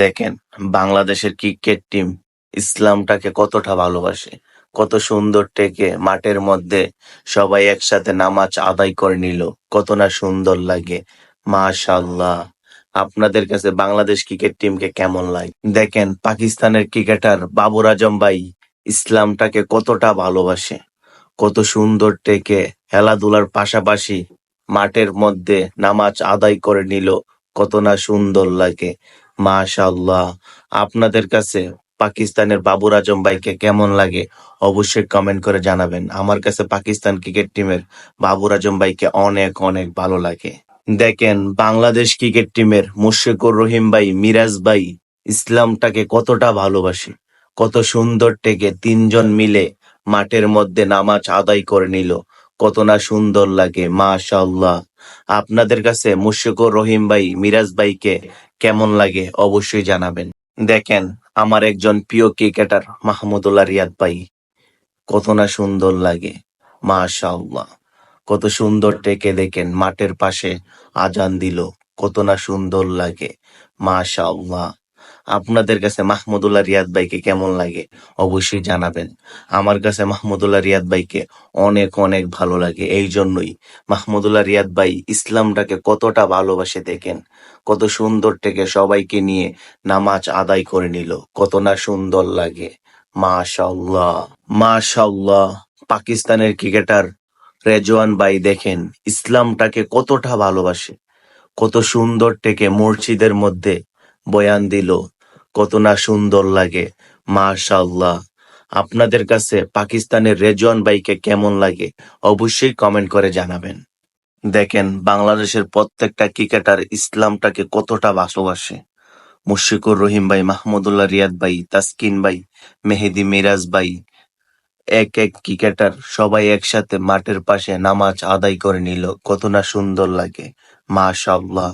দেখেন, বাংলাদেশের cricket team ইসলামটাকে কতটা ভালোবাসে, কত সুন্দর টেকে মাঠের মধ্যে সবাই একসাথে নামাজ আদায় করে নিল, কত না সুন্দর লাগে। মাশাল্লাহ আপনাদের কাছে বাংলাদেশ ক্রিকেট টিমকে কেমন লাগে? দেখেন, পাকিস্তানের ক্রিকেটার বাবর আজম ভাই ইসলামটাকে কতটা ভালোবাসে, কত সুন্দর টেকে খেলাধুলার পাশাপাশি মাঠের মধ্যে নামাজ আদায় করে নিল, কত না সুন্দর লাগে। মাশাল্লাহ আপনাদের কাছে পাকিস্তানের বাবর আজম ভাইকে কেমন লাগে অবশ্যই কমেন্ট করে জানাবেন। আমার কাছে পাকিস্তান ক্রিকেট টিমের বাবর আজম ভাইকে অনেক অনেক ভালো লাগে। দেখেন, বাংলাদেশ ক্রিকেট টিমের মুশফিকুর রহিম ভাই, মিরাজ ভাই, ইসলামটাকে কতটা ভালোবাসে। কত সুন্দর টেকে তিনজন মিলে মাঠের মধ্যে নামাজ আদায় করে নিল। কত না সুন্দর লাগে মাশাল্লাহ আপনাদের কাছে মুশফিকুর রহিম ভাই, মিরাজ ভাইকে কেমন লাগে অবশ্যই জানাবেন। দেখেন, আমার একজন প্রিয় ক্রিকেটার মাহমুদুল্লাহ রিয়াদ ভাই, কত না সুন্দর লাগে, মাশাআল্লাহ। কত সুন্দর টেকে দেখেন, মাঠের পাশে আজান দিল, কত না সুন্দর লাগে, মাশাআল্লাহ। আপনাদের কাছে মাহমুদুল্লাহ রিয়াদ ভাইকে কেমন লাগে অবশ্যই জানাবেন। আমার কাছে মাহমুদুল্লাহ রিয়াদ ভাইকে অনেক অনেক ভালো লাগে। এই জন্যই মাহমুদুল্লাহ রিয়াদ ভাই ইসলামটাকে কতটা ভালোবাসে দেখেন। কত সুন্দর থেকে সবাইকে নিয়ে নামাজ আদায় করে নিল। কত না সুন্দর লাগে। মাশাল্লাহ মাশাল্লাহ পাকিস্তানের ক্রিকেটার রেজওয়ান ভাই দেখেন ইসলামটাকে কতটা ভালোবাসে। কত সুন্দর থেকে মসজিদের মধ্যে বয়ান দিল, কত না সুন্দর লাগে মাশাল্লাহ আপনাদের কাছে পাকিস্তানের রেজওয়ান ভাইকে কেমন লাগে, অবশ্যই কমেন্ট করে জানাবেন। দেখেন, বাংলাদেশের প্রত্যেকটা ক্রিকেটার ইসলামটাকে কতটা ভালোবাসে। মুশফিকুর রহিম ভাই, মাহমুদুল্লাহ রিয়াদ ভাই, তাসকিন ভাই, মেহেদি মিরাজ ভাই, এক এক ক্রিকেটার সবাই একসাথে মাঠের পাশে নামাজ আদায় করে নিল, কত না সুন্দর লাগে, মাশাআল্লাহ।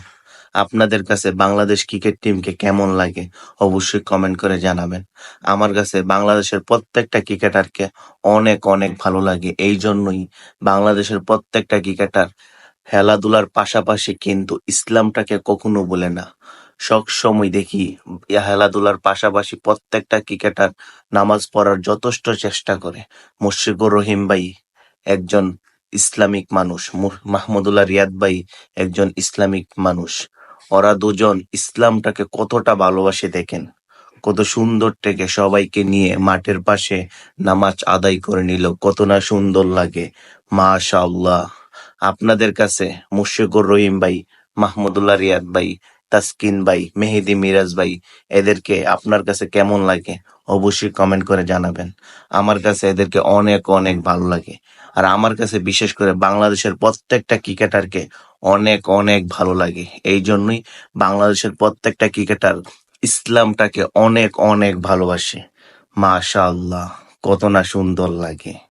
আপনাদের কাছে বাংলাদেশ ক্রিকেট টিমকে কেমন লাগে অবশ্যই কমেন্ট করে জানাবেন। আমার কাছে বাংলাদেশের প্রত্যেকটা ক্রিকেটারকে অনেক অনেক ভালো লাগে। এই জন্যই বাংলাদেশের প্রত্যেকটা ক্রিকেটার খেলাধুলার পাশাপাশি কিন্তু ইসলামটাকে কখনো বলে না। সব সময় দেখি খেলাধুলার পাশাপাশি প্রত্যেকটা ক্রিকেটার নামাজ পড়ার যথেষ্ট চেষ্টা করে। মুশফিকুর রহিম ভাই একজন ইসলামিক মানুষ মাহমুদুল্লাহ রিয়াদ ভাই একজন ইসলামিক মানুষ। ওরা দুজন ইসলামটাকে কতটা ভালোবাসে দেখেন। কত সুন্দর থেকে সবাইকে নিয়ে মাঠের পাশে নামাজ আদায় করে নিল। কত না সুন্দর লাগে। মাশাআল্লাহ। আপনাদের কাছে মুশফিকুর রহিম ভাই, মাহমুদুল্লাহ রিয়াদ ভাই তাসকিন ভাই, মেহেদি মিরাজ ভাই, এদেরকে আপনার কাছে কেমন লাগে? অবশ্যই কমেন্ট করে জানাবেন। আমার কাছে এদেরকে অনেক অনেক ভালো লাগে। আর আমার কাছে বিশেষ করে বাংলাদেশের প্রত্যেকটা ক্রিকেটারকে অনেক অনেক ভালো লাগে। এই জন্যই বাংলাদেশের প্রত্যেকটা ক্রিকেটার ইসলামটাকে অনেক অনেক ভালোবাসে। মাশাআল্লাহ, কত না সুন্দর লাগে।